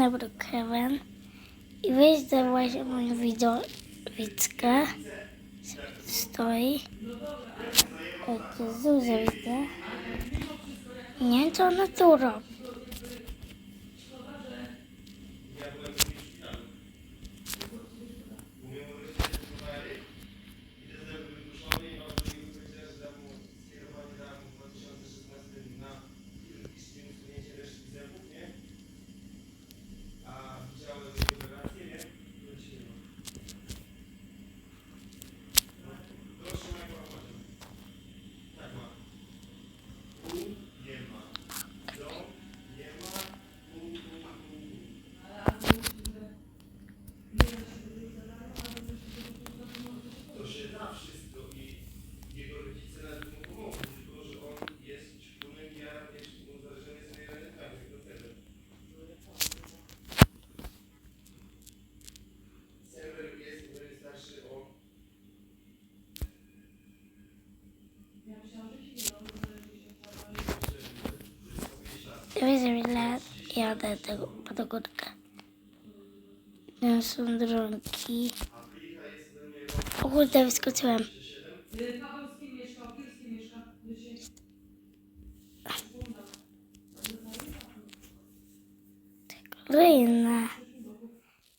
na Brookhaven i wyjść za właśnie moją widowiczkę. Stoi. Jakie Zuzę widzę. Nie wiem, ona tu robi. jadę tego pod podgórkę. Tam są dronki. O kurde, wyskoczyłem. Kolejne.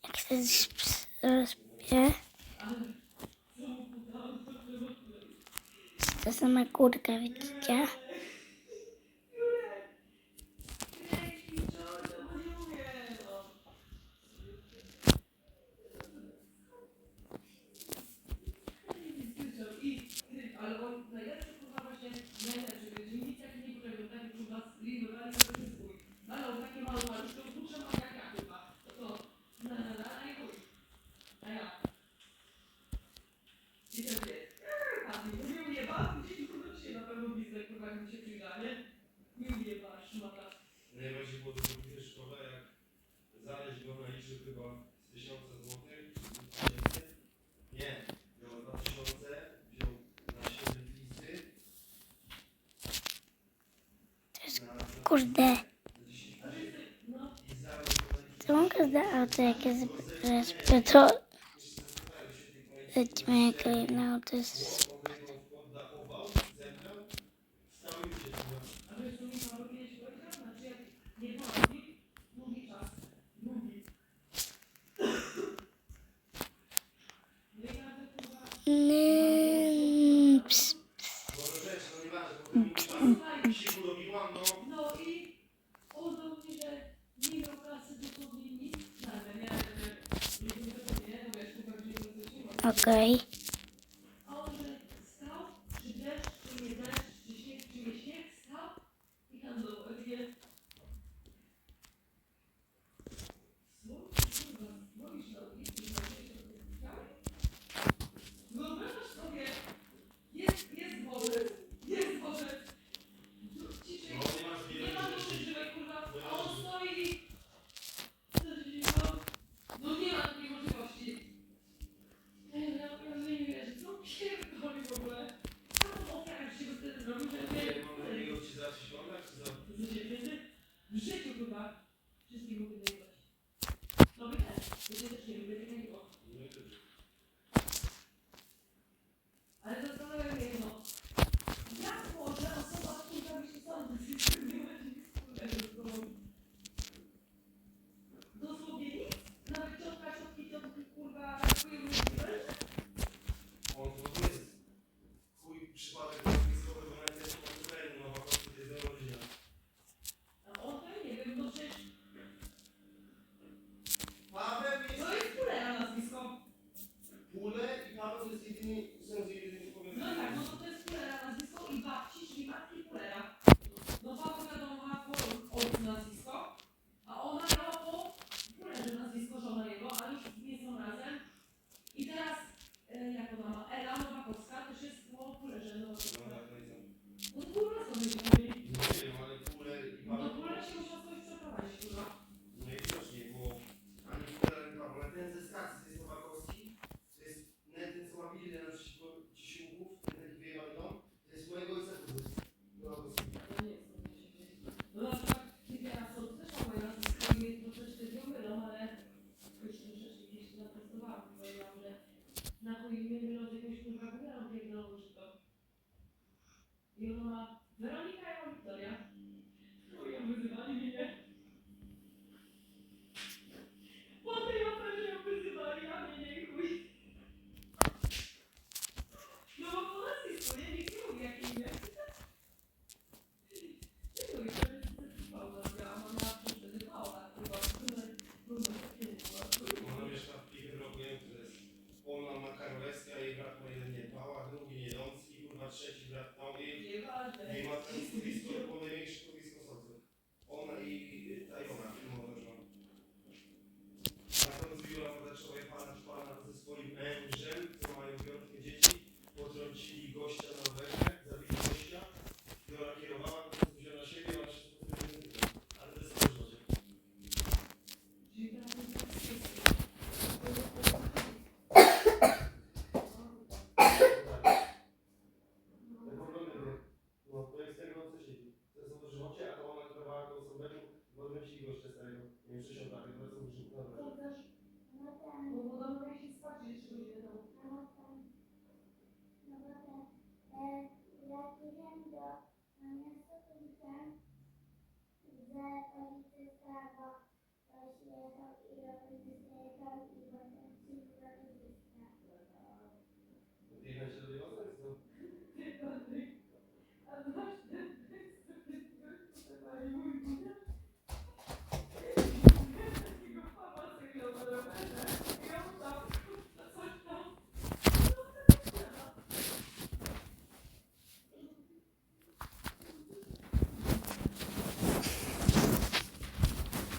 Jak się rozpie. To sama kurka, widzicie? kurde. Czemu każde auto jakie zbierz, to... Lecimy jako jedno auto jest Okay.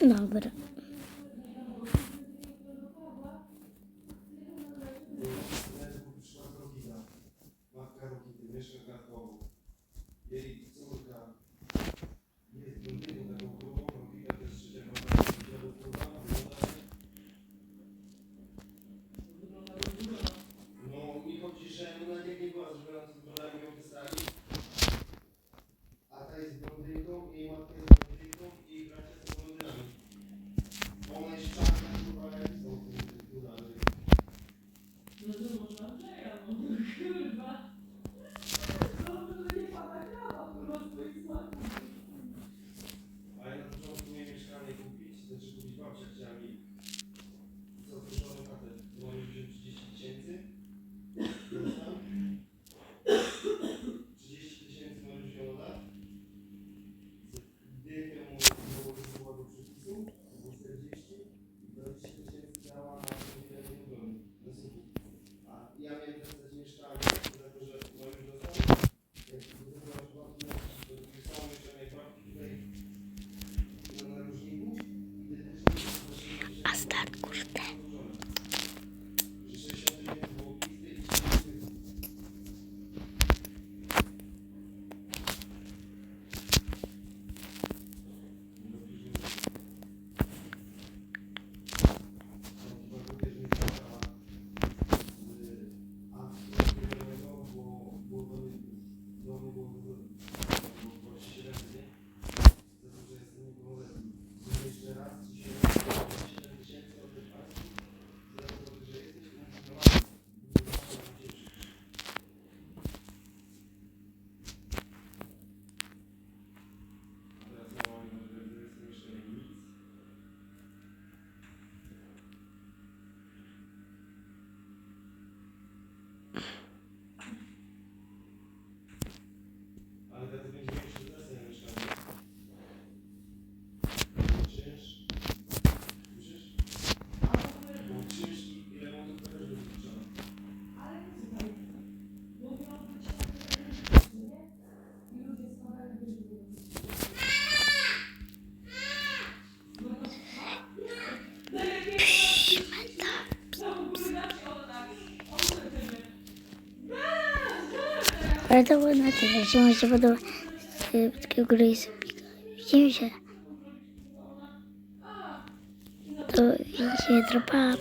Добре. pasta this Передавати, чому ще буду такі гриз. Всім ще. То ще тропа.